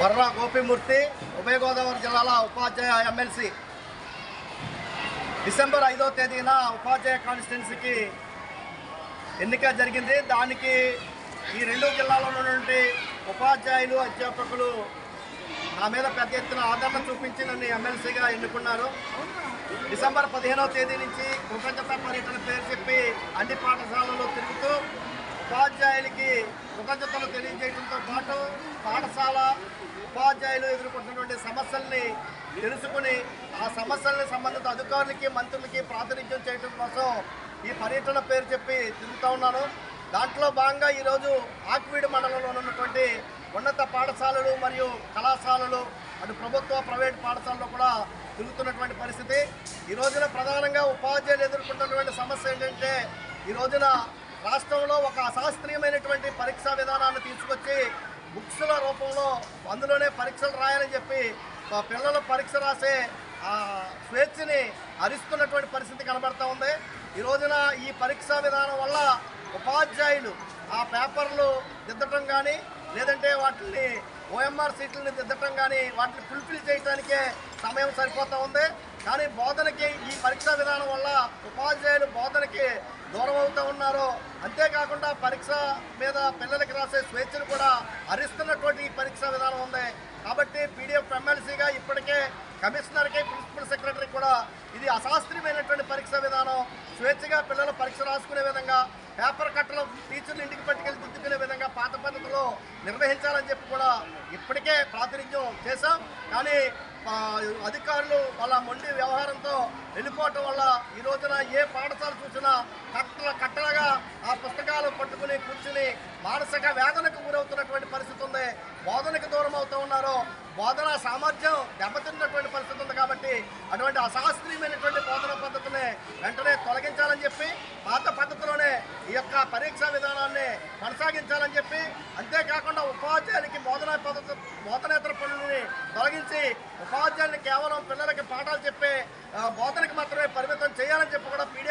వర్రా గోపిమూర్తి ఉభయ గోదావరి జిల్లాల ఉపాధ్యాయ MLC. December ఐదో తేదీన ఉపాధ్యాయ కాన్స్టిట్యున్సీకి ఎన్నిక జరిగింది. దానికి ఈ రెండు జిల్లాలో ఉన్నటువంటి ఉపాధ్యాయులు అధ్యాపకులు నా మీద పెద్ద ఎత్తున ఆదరణ చూపించి నన్ను ఎమ్మెల్సీగా ఎన్నుకున్నారు. డిసెంబర్ పదిహేనవ తేదీ నుంచి కృతజ్ఞత పర్యటన పేరు చెప్పి అన్ని ఉపాధ్యాయులకి కృతజ్ఞతలు తెలియజేయడంతో పాటు పాఠశాల ఉపాధ్యాయులు ఎదుర్కొంటున్నటువంటి సమస్యల్ని తెలుసుకుని ఆ సమస్యల్ని సంబంధిత అధికారులకి మంత్రులకి ప్రాతినిధ్యం చేయడం కోసం ఈ పర్యటన పేరు చెప్పి తిరుగుతూ ఉన్నాను. దాంట్లో భాగంగా ఈరోజు ఆక్వీడు మండలంలో ఉన్నటువంటి ఉన్నత పాఠశాలలు మరియు కళాశాలలు అటు ప్రభుత్వ ప్రైవేట్ పాఠశాలలో కూడా తిరుగుతున్నటువంటి పరిస్థితి. ఈ రోజున ప్రధానంగా ఉపాధ్యాయులు ఎదుర్కొంటున్నటువంటి సమస్య ఏంటంటే ఈ రోజున రాష్ట్రంలో ఒక అశాస్త్రీయమైనటువంటి పరీక్షా విధానాన్ని తీసుకొచ్చి బుక్స్ల రూపంలో అందులోనే పరీక్షలు రాయాలని చెప్పి పిల్లల పిల్లలు పరీక్ష రాసే స్వేచ్ఛని హరిస్తున్నటువంటి పరిస్థితి కనబడతా ఉంది. ఈ రోజున ఈ పరీక్షా విధానం వల్ల ఉపాధ్యాయులు ఆ పేపర్లు దిద్దటం కానీ లేదంటే వాటిని ఓఎంఆర్ సీట్లని దిద్దటం కానీ వాటిని ఫుల్ఫిల్ చేయడానికే సమయం సరిపోతూ ఉంది. కానీ బోధనకి ఈ పరీక్షా విధానం వల్ల ఉపాధ్యాయులు బోధనకి దూరం అవుతూ ఉన్నారు అంతేకాకుండా పరీక్ష మీద పిల్లలకి రాసే స్వేచ్ఛను కూడా హరిస్తున్నటువంటి ఈ పరీక్షా విధానం ఉంది. కాబట్టి పీడిఎఫ్ ఎమ్మెల్సీగా ఇప్పటికే కమిషనర్కి ప్రిన్సిపల్ సెక్రటరీ కూడా ఇది అశాస్త్రీయమైనటువంటి పరీక్ష విధానం. స్వేచ్ఛగా పిల్లలు పరీక్ష రాసుకునే విధంగా పేపర్ కట్టలు టీచర్లు ఇంటికి పట్టుకెళ్ళి దిద్దుకునే విధంగా పాత పద్ధతిలో నిర్వహించాలని చెప్పి కూడా ఇప్పటికే ప్రాతినిధ్యం చేశాం. కానీ అధికారులు వాళ్ళ మొండి వ్యవహారంతో వెళ్ళిపోవటం వల్ల ఈ రోజున ఏ పాఠశాల చూసినా కట్టల కట్టలుగా ఆ పుస్తకాలు పట్టుకుని కూర్చుని మానసిక వేదనకు గురవుతున్నటువంటి పరిస్థితి ఉంది. బోధనకు దూరం అవుతూ ఉన్నారు. బోధన సామర్థ్యం దెబ్బతిన్నటువంటి పరిస్థితి ఉంది కాబట్టి అటువంటి అశాస్త్రీయమైనటువంటి బోధన పద్ధతిని వెంటనే తొలగించాలని చెప్పి పాత పద్ధతిలోనే ఈ యొక్క పరీక్షా విధానాన్ని కొనసాగించాలని చెప్పి అంతేకాకుండా ఉపాధ్యాయులకి బోధనా పద్ధతి బోధనేతర పనులని తొలగించి ఉపాధ్యాయుల్ని కేవలం పిల్లలకి పాఠాలు చెప్పే బోధనకి మాత్రమే పరిమితం చేయాలని చెప్పి కూడా పీడిఎఫ్